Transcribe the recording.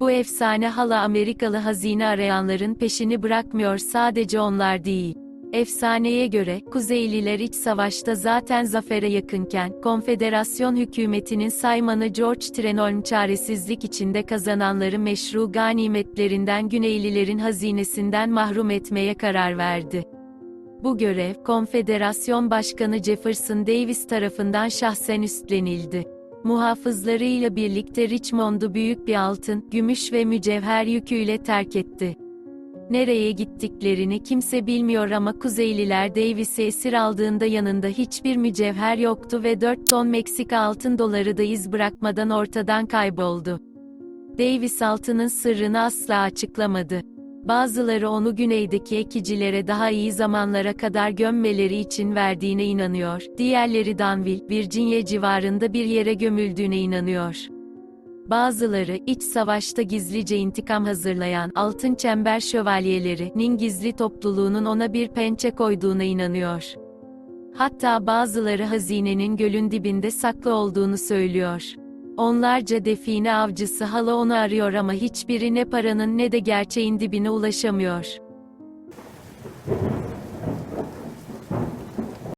Bu efsane hala Amerikalı hazine arayanların peşini bırakmıyor sadece onlar değil. Efsaneye göre, Kuzeyliler iç savaşta zaten zafere yakınken, konfederasyon hükümetinin saymanı George Trenholm çaresizlik içinde kazananları meşru ganimetlerinden Güneylilerin hazinesinden mahrum etmeye karar verdi. Bu görev, Konfederasyon Başkanı Jefferson Davis tarafından şahsen üstlenildi. Muhafızlarıyla birlikte Richmond'u büyük bir altın, gümüş ve mücevher yüküyle terk etti. Nereye gittiklerini kimse bilmiyor ama Kuzeyliler Davis'i esir aldığında yanında hiçbir mücevher yoktu ve 4 ton Meksika altın doları da iz bırakmadan ortadan kayboldu. Davis altının sırrını asla açıklamadı. Bazıları onu güneydeki ekicilere daha iyi zamanlara kadar gömmeleri için verdiğine inanıyor. Diğerleri Danville, Virginia civarında bir yere gömüldüğüne inanıyor. Bazıları, iç savaşta gizlice intikam hazırlayan Altın Çember Şövalyelerinin gizli topluluğunun ona bir pençe koyduğuna inanıyor. Hatta bazıları hazinenin gölün dibinde saklı olduğunu söylüyor. Onlarca define avcısı hala onu arıyor ama hiçbiri ne paranın ne de gerçeğin dibine ulaşamıyor.